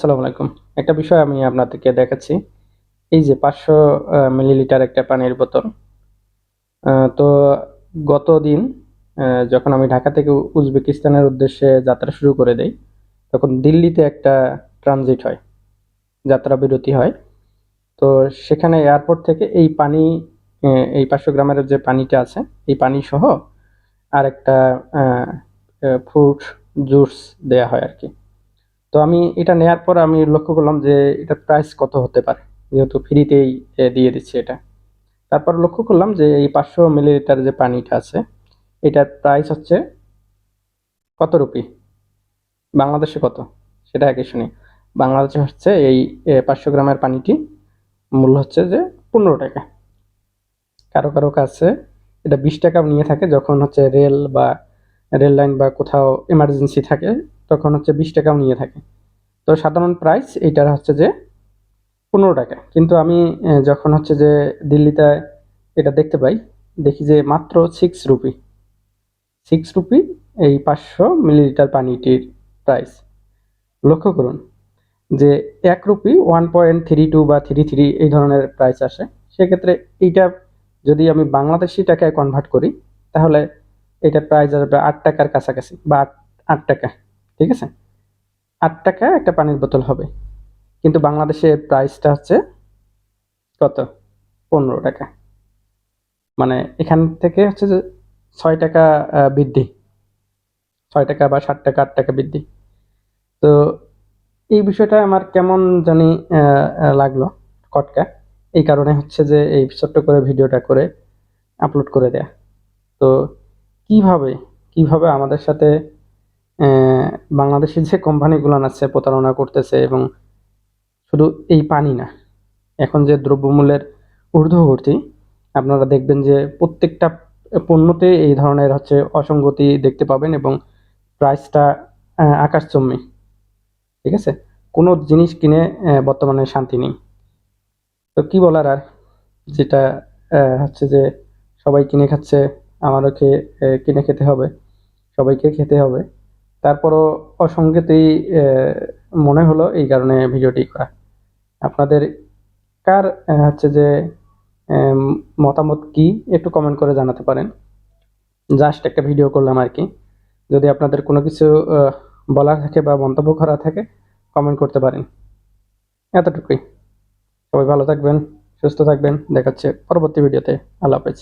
আসসালামু আলাইকুম। একটা বিষয় আমি আপনাদেরকে দেখাচ্ছি। এই যে পাঁচশো মিলিলিটার একটা পানির বোতল। তো গত দিন যখন আমি ঢাকা থেকে উজবেকিস্তানের উদ্দেশ্যে যাত্রা শুরু করে দেই, তখন দিল্লিতে একটা ট্রানজিট হয়, যাত্রা বিরতি হয়। তো সেখানে এয়ারপোর্ট থেকে এই পানি এই পাঁচশো গ্রামের যে পানিটা আছে, এই পানি সহ আর একটা ফ্রুট জুস দেয়া হয় আর কি। তো আমি এটা নেয়ার পর আমি লক্ষ্য করলাম যে এটা প্রাইস কত হতে পারে। যেহেতু ফ্রিতেই দিয়ে দিচ্ছে এটা। তারপর লক্ষ্য করলাম যে এই পাঁচশো মিলিলিটার যে পানিটা আছে, এটার প্রাইস হচ্ছে কত রুপি? বাংলাদেশে কত? সেটা আগে শুনি। বাংলাদেশে হচ্ছে এই পাঁচশো গ্রামের পানিটি মূল্য হচ্ছে যে পনেরো টাকা। কারও কারও কাছে এটা বিশ টাকাও নিয়ে থাকে, যখন হচ্ছে রেল বা, রেল লাইন বা কোথাও এমার্জেন্সি থাকে তখন হচ্ছে বিশ টাকাও নিয়ে থাকে। তো সাধারণ প্রাইস এইটার হচ্ছে যে পনেরো টাকা। কিন্তু আমি যখন হচ্ছে যে দিল্লিতে এটা দেখতে পাই, দেখি যে মাত্র সিক্স রুপি সিক্স রুপি এই পাঁচশো মিলিলিটার পানিটির প্রাইস লক্ষ্য করুন যে এক rupee one point three two বা থ্রি থ্রি এই ধরনের প্রাইস আসে। সেক্ষেত্রে এইটা যদি আমি বাংলাদেশি টাকায় কনভার্ট করি, তাহলে এটার প্রাইস আসবে আট টাকার কাছাকাছি বা আট আট টাকা। ঠিক আছে? আট টাকা একটা পানির বোতল হবে। কিন্তু বাংলাদেশের প্রাইসটা হচ্ছে কত? পনেরো টাকা। মানে এখান থেকে হচ্ছে যে ছয় টাকা বৃদ্ধি। ছয় টাকা বা ষাট টাকা, আট টাকা বৃদ্ধি। তো এই বিষয়টা আমার কেমন জানি লাগল কটকা। এই কারণে হচ্ছে যে এই ছোট্ট করে ভিডিওটা করে আপলোড করে দেয়া। তো কীভাবে কীভাবে আমাদের সাথে বাংলাদেশের যে কোম্পানিগুলো আছে, প্রতারণা করতেছে এবং শুধু এই পানি না, এখন যে দ্রব্যমূল্যের ঊর্ধ্বগতি, আপনারা দেখবেন যে প্রত্যেকটা পণ্যতে এই ধরনের হচ্ছে অসঙ্গতি দেখতে পাবেন এবং প্রাইসটা আকাশচম্বী। ঠিক আছে? কোনো জিনিস কিনে বর্তমানে শান্তি নেই। তো কি বলার আর? যেটা হচ্ছে যে সবাই কিনে খাচ্ছে, আমারও খেয়ে কিনে খেতে হবে, সবাইকে খেতে হবে। তারপরও অসঙ্গতি মনে হলো এই কারণে ভিডিওটি করা। আপনাদের কার হচ্ছে যে মতামত কি, একটু কমেন্ট করে জানাতে পারেন। জাস্ট একটা ভিডিও করলাম আর কি। যদি আপনাদের কোনো কিছু বলার থাকে বা মন্তব্য করা থাকে কমেন্ট করতে পারেন। এতটুকুই। সবাই ভালো থাকবেন, সুস্থ থাকবেন। দেখাচ্ছে পরবর্তী ভিডিওতে আল্লাহ হাফেজ।